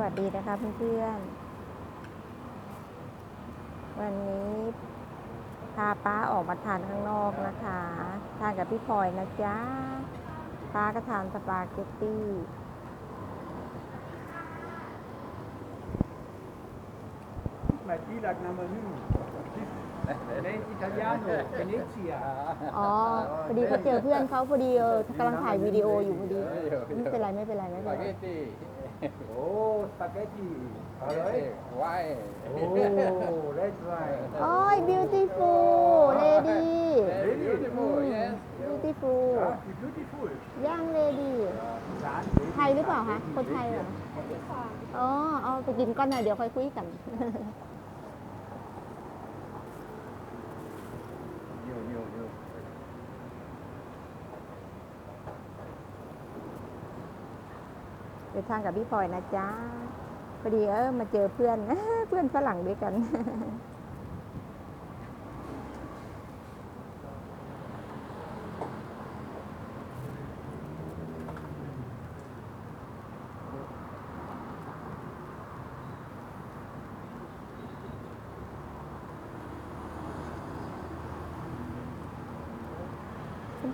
วัสดีนะคะเพื่อนๆ วันนี้พาป้าออกมาทานข้างนอกนะคะ ทานกับพี่พลอยนะจ๊ะ ป้าก็ทานสปาเกตตี้ Ma qui la menu Lei italiano Venezia อ๋อ พอดีเขาเจอเพื่อนเขาพอดีเออกำลังถ่ายวิดีโออยู่พอดี ไม่เป็นไรไม่เป็นไรไม่เป็นไร Spaghetti. Oh spaghetti Alright Why? Oh that's right โอ้ย beautiful lady Beautiful, yes. beautiful Ah, it's beautiful ย่าง lady ไทยหรือเปล่าคะ คนไทยเหรอ อ๋อ เอาไปกินก้อนหน่อยเดี๋ยวค่อยคุยกัน เดินทางกับพี่พลอยนะจ๊ะพอดีเออมาเจอเพื่อน เพื่อนฝรั่งด้วยกัน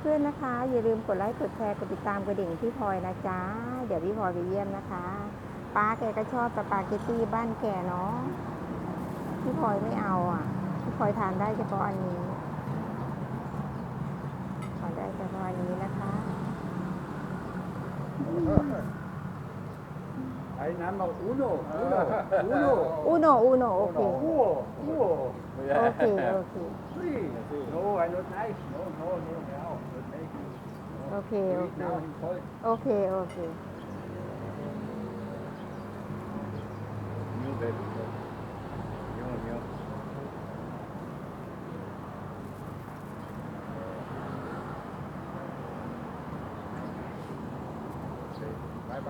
เพื่อนๆนะคะ อย่าลืมกดไลค์กดแชร์กดติดตามกระดิ่งพี่พลอยนะจ๊ะ เดี๋ยวพี่พลอยไปเยี่ยมนะคะป้าแกก็ชอบสปาเกตตี้บ้านแกเนาะพี่พลอยไม่เอาอะพี่พลอยทานได้เฉพาะอันนี้ทานได้เฉพาะอันนี้นะคะ I number uno Uno Uno อูโนอูโนโอเค Uno Uno โอเคโอเค Three No I not nice No no no no Not nice โอเคโอ Eat เค now in Polk โอเคโอเค New baby. New, new.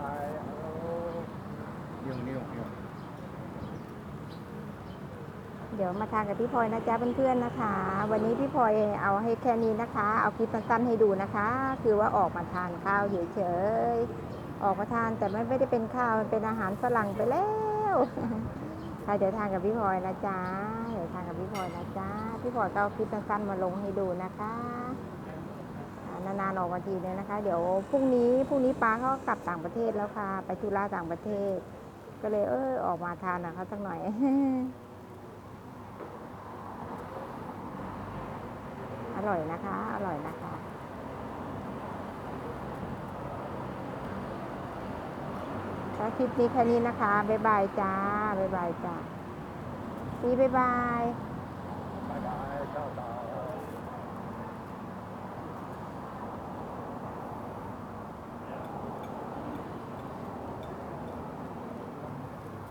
Okay. Bye bye. Hello. New, new, new. เดี๋ยวมาทานกับพี่พลอยนะจ๊ะเพื่อนๆนะคะ วันนี้พี่พลอยเอาให้แค่นี้นะคะ เอาคลิปสั้นๆให้ดูนะคะ คือว่าออกมาทานข้าวเฉยๆออกมาทานแต่ไม่ไม่ได้เป็นข้าวมันเป็นอาหารฝรั่งไปแล้วใครเดี๋ยวทานกับพี่พลอยนะจ๊ะเดี๋ยวทานกับพี่พลอยนะจ๊ะพี่พลอยก็เอาคลิปสั้นๆมาลงให้ดูนะคะนานๆออกมาทีนึงนะคะ เดี๋ยวพรุ่งนี้พรุ่งนี้ป้าเขากลับต่างประเทศแล้วค่ะ ไปธุระต่างประเทศ ก็เลยเออออกมาทานนะเขาสักหน่อยอร่อยนะคะ อร่อยนะคะก็คลิปนี้แค่นี้นะคะ บ๊ายบายจ้า บ๊ายบายจ้าซีบ๊ายบาย